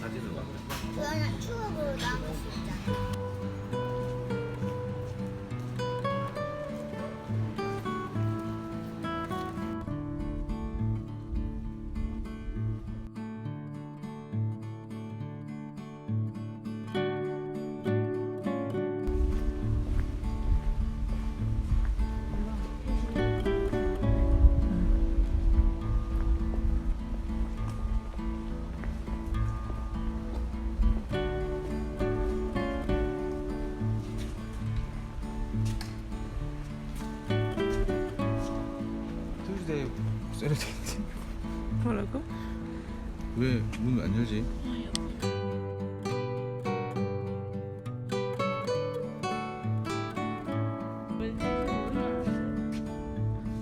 사진을 봐. 그거는 추억으로 남을 수 있잖아. 뭐라고? 왜 문 안 열지? 왜 부르면 안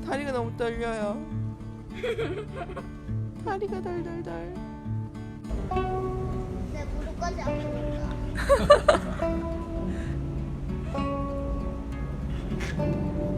돼? 다리가 너무 떨려요. 다리가 덜덜덜. 내 무릎까지 아프니까.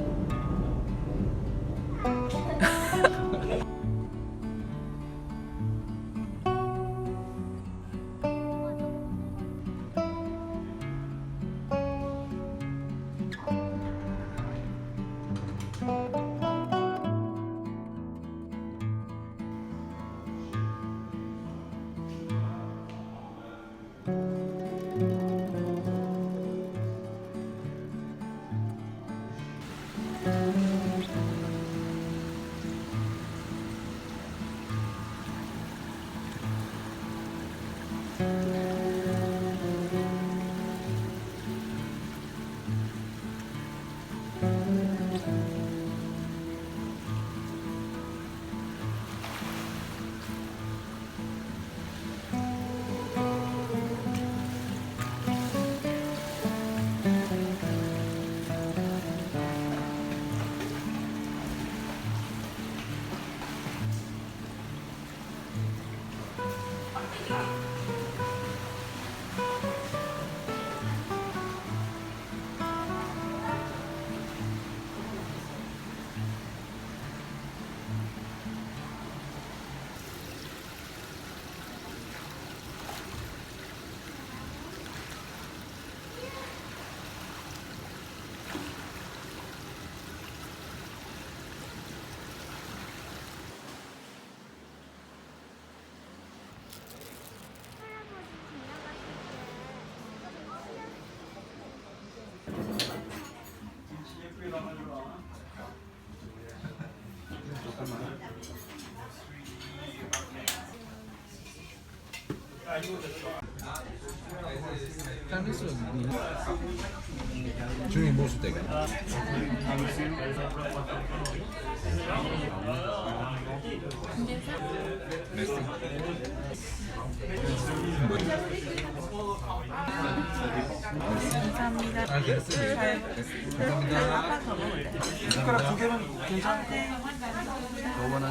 중이 모수 때가. 감사합니다. 아, 됐어. 감사합니다. 한번 더 먹을래? 숟가락 두 개는 괜찮아. 요거는